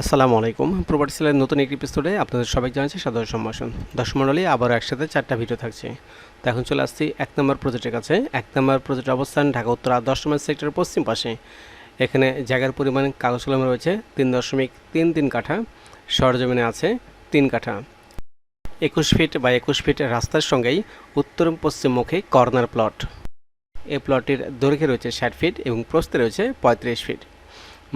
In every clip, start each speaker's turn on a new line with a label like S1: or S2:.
S1: আসসালামু আলাইকুম। প্রপার্টি সেলের নতুন একটি এপিসোডে আপনাদের সবাই জানাচ্ছি সাদর সম্ভাষণ। দর্শক মণ্ডলী আবারও একসাথে চারটা ভিডিও থাকছে। তো এখন চলে আসছি এক নম্বর প্রজেক্টের কাছে। এক নম্বর প্রজেক্টের অবস্থান ঢাকা উত্তরা দশ নম্বর সেক্টরের পশ্চিম পাশে। এখানে জায়গার পরিমাণ কাগজ কলমে রয়েছে তিন দশমিক তিন তিন কাঠা। সরজমিনে আছে তিন কাঠা। একুশ ফিট বা একুশ ফিট রাস্তার সঙ্গেই উত্তর পশ্চিম মুখে কর্নার প্লট এই প্লটটির দৈর্ঘ্যে রয়েছে ষাট ফিট এবং প্রস্থে রয়েছে পঁয়ত্রিশ ফিট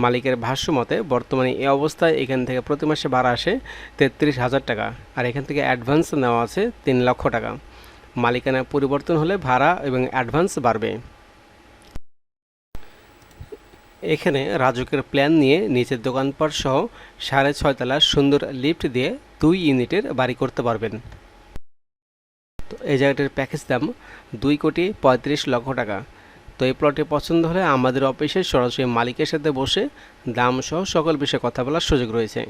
S1: মালিকের ভাষ্য মতে, বর্তমানে এই অবস্থায় এখান থেকে প্রতি মাসে ভাড়া আসে তেত্রিশ হাজার টাকা আর এখান থেকে অ্যাডভান্স নেওয়া আছে তিন লক্ষ টাকা। মালিকানা পরিবর্তন হলে ভাড়া এবং অ্যাডভান্স বাড়বে। এখানে রাজকের প্ল্যান নিয়ে নিচের দোকানপাট সহ সাড়ে ছয়তলা সুন্দর লিফট দিয়ে দুই ইউনিটের বাড়ি করতে পারবেন। তো এই জায়গাটির প্যাকেজ দাম দুই কোটি পঁয়ত্রিশ লক্ষ টাকা। তো এই প্লটে পছন্দ হলে আমাদের অফিসে সরাসরি মালিকের সাথে বসে দাম সহ সকল বিষয়ে কথা বলার সুযোগ রয়েছে।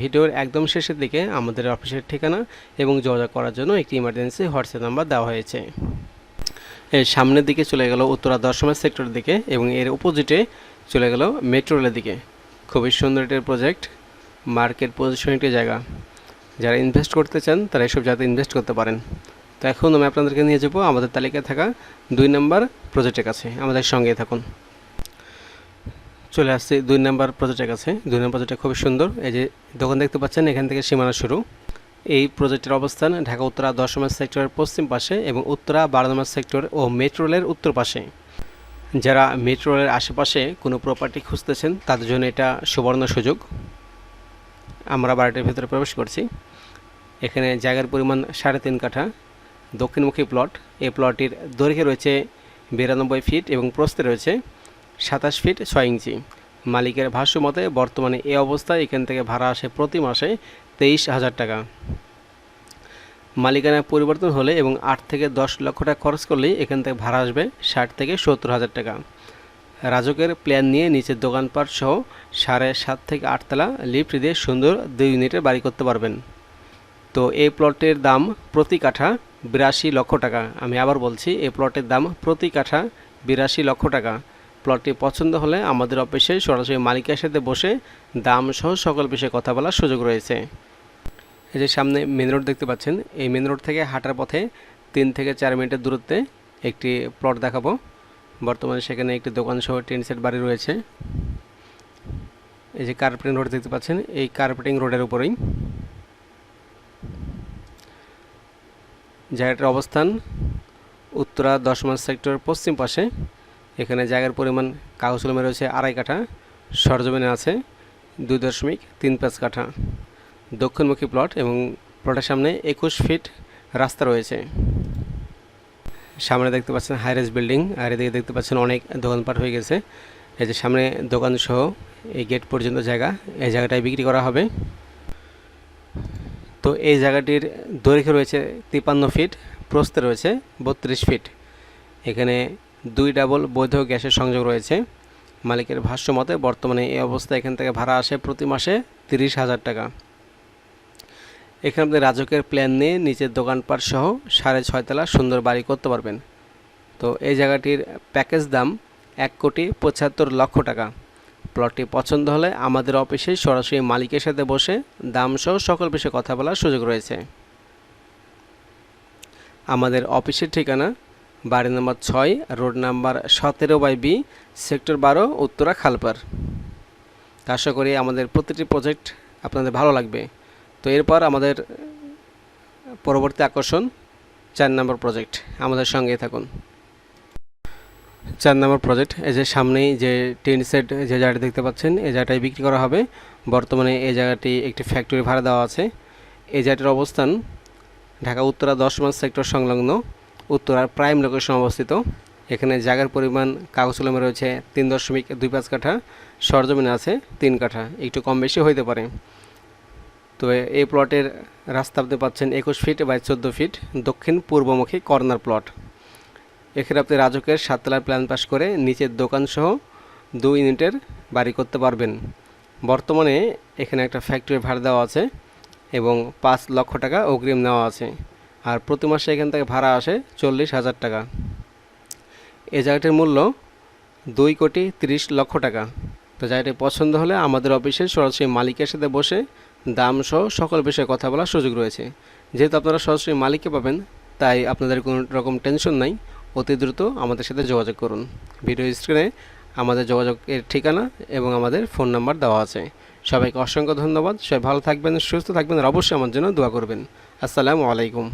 S1: ভিডিওর একদম শেষের দিকে আমাদের অফিসের ঠিকানা এবং যোগাযোগ করার জন্য একটি ইমার্জেন্সি হোয়াটসঅ্যাপ নাম্বার দেওয়া হয়েছে। এর সামনের দিকে চলে গেল উত্তরা দশমের সেক্টরের দিকে এবং এর অপোজিটে চলে গেল মেট্রো রেলের দিকে। খুবই সুন্দর একটি প্রজেক্ট মার্কেট পজিশন একটি জায়গা। যারা ইনভেস্ট করতে চান তারা এসব জায়গাতে ইনভেস্ট করতে পারেন। তো এখন আমি আপনাদেরকে নিয়ে যাব আমাদের তালিকায় থাকা দুই নম্বর প্রজেক্টের কাছে। আমাদের সঙ্গে থাকুন। চলে আসছি দুই নম্বর প্রজেক্টের কাছে। দুই নম্বর প্রজেক্টটা খুবই সুন্দর। এই যে দোকান দেখতে পাচ্ছেন, এখান থেকে সীমানা শুরু। এই প্রজেক্টের অবস্থান ঢাকা উত্তরা দশ নম্বর সেক্টরের পশ্চিম পাশে এবং উত্তরা বারো নম্বর সেক্টর ও মেট্রো রেলের উত্তর পাশে। যারা মেট্রো রেলের আশেপাশে কোনো প্রপার্টি খুঁজতেছেন, তাদের জন্য এটা সুবর্ণ সুযোগ। আমরা বাড়িটির ভেতরে প্রবেশ করছি। এখানে জায়গার পরিমাণ সাড়ে তিন কাঠা। দক্ষিণমুখী প্লট। এই প্লটটির দৈর্ঘ্যে রয়েছে বিরানব্বই ফিট এবং প্রস্থে রয়েছে সাতাশ ফিট ছয় ইঞ্চি। মালিকের ভাষ্য মতে, বর্তমানে এ অবস্থায় এখান থেকে ভাড়া আসে প্রতি মাসে তেইশ হাজার টাকা। মালিকানা পরিবর্তন হলে এবং আট থেকে দশ লক্ষ টাকা খরচ করলেই এখান থেকে ভাড়া আসবে ষাট থেকে সত্তর হাজার টাকা। রাজকের প্ল্যান নিয়ে নিচের দোকানপাট সহ সাড়ে সাত থেকে আটতলা লিফট দিয়ে সুন্দর দুই ইউনিটের বাড়ি করতে পারবেন। তো এই প্লটের দাম প্রতি কাঠা বিরাশি লক্ষ টাকা। আমি আবার বলছি, এই প্লটের দাম প্রতি কাঠা বিরাশি লক্ষ টাকা। প্লটটি পছন্দ হলে আমাদের অফিসে সরাসরি মালিকের সাথে বসে দাম সহ সকল বিষয়ে কথা বলার সুযোগ রয়েছে। এই যে সামনে মেন রোড দেখতে পাচ্ছেন, এই মেন রোড থেকে হাঁটার পথে তিন থেকে চার মিনিটের দূরত্বে একটি প্লট দেখাবো। বর্তমানে সেখানে একটি দোকান সহ টেন সেট বাড়ি রয়েছে। এই যে কার্পেটিং রোড দেখতে পাচ্ছেন, এই কার্পেটিং রোডের উপরেই। জায়গাটার অবস্থান উত্তরা দশ মাস সেক্টর পশ্চিম পাশে। এখানে জায়গার পরিমাণ কাগজ কলমে রয়েছে আড়াই কাঠা, সরজমিনে আছে দুই দশমিক তিন পাঁচ কাঠা। দক্ষিণমুখী প্লট এবং প্লটের সামনে একুশ ফিট রাস্তা রয়েছে। সামনে দেখতে পাচ্ছেন হাইরেজ বিল্ডিং আর এদিকে দেখতে পাচ্ছেন অনেক দোকানপাট হয়ে গেছে। এই যে সামনে দোকান সহ এই গেট পর্যন্ত জায়গা, এই জায়গাটায় বিক্রি করা হবে। তো এই জায়গাটির দৈর্ঘ্য রয়েছে তিপান্ন ফিট, প্রস্থে রয়েছে বত্রিশ ফিট। এখানে দুই ডাবল বৈধ গ্যাসের সংযোগ রয়েছে। মালিকের ভাষ্য মতে বর্তমানে এই অবস্থায় এখান থেকে ভাড়া আসে প্রতি মাসে তিরিশ হাজার টাকা। এখানে আপনি রাজকের প্ল্যান নিয়ে নিচের দোকানপাট সহ সাড়ে ছয়তলা সুন্দর বাড়ি করতে পারবেন। তো এই জায়গাটির প্যাকেজ দাম এক কোটি পঁচাত্তর লক্ষ টাকা। প্লটটি পছন্দ হলে আমাদের অফিসে সরাসরি মালিকের সাথে বসে দাম সহ সকল বিষয়ে কথা বলার সুযোগ রয়েছে। আমাদের অফিসের ঠিকানা বাড়ি নম্বর ছয়, রোড নাম্বার সতেরো বাই বি, সেক্টর বারো, উত্তরা, খালপার। আশা করি আমাদের প্রতিটি প্রজেক্ট আপনাদের ভালো লাগবে। তো এরপর আমাদের পরবর্তী আকর্ষণ চার নম্বর প্রজেক্ট। আমাদের সঙ্গে থাকুন। চার নম্বর প্রজেক্ট এই যে সামনেই যে টেন সেট যে জায়গাটি দেখতে পাচ্ছেন, এই জায়গাটায় বিক্রি করা হবে। বর্তমানে এই জায়গাটি একটি ফ্যাক্টরি ভাড়া দেওয়া আছে। এই জায়গাটির অবস্থান ঢাকা উত্তরা দশ মাস সেক্টর সংলগ্ন, উত্তরার প্রাইম লোকেশন অবস্থিত। এখানে জায়গার পরিমাণ কাগজ কলমে রয়েছে তিন দশমিক দুই পাঁচ কাঠা, সরজমিনে আছে তিন কাঠা, একটু কম বেশি হইতে পারে। তো এই প্লটের রাস্তা আপনি পাচ্ছেন একুশ ফিট বাই চোদ্দ ফিট দক্ষিণ পূর্বমুখী কর্নার প্লট এখানে আপনি রাজকের সাততলার প্ল্যান পাস করে নিচের দোকান সহ দুই ইউনিটের বাড়ি করতে পারবেন। বর্তমানে এখানে একটা ফ্যাক্টরি ভাড়া দেওয়া আছে এবং পাঁচ লক্ষ টাকা অগ্রিম নেওয়া আছে। আর প্রতি মাসে এখান থেকে ভাড়া আসে চল্লিশ হাজার টাকা। এই জায়গাটির মূল্য দুই কোটি তিরিশ লক্ষ টাকা। তো জায়গাটি পছন্দ হলে আমাদের অফিসে সরাসরি মালিকের সাথে বসে দাম সহ সকল বিষয়ে কথা বলার সুযোগ রয়েছে। যেহেতু আপনারা সরাসরি মালিককে পাবেন, তাই আপনাদের কোনো রকম টেনশন নাই। অতি দ্রুত আমাদের সাথে যোগাযোগ করুন। ভিডিও স্ক্রিনে আমাদের যোগাযোগের ঠিকানা এবং আমাদের ফোন নাম্বার দেওয়া আছে। সবাইকে অসংখ্য ধন্যবাদ। সবাই ভালো থাকবেন, সুস্থ থাকবেন, আর অবশ্যই আমার জন্য দোয়া করবেন। আসসালামু আলাইকুম।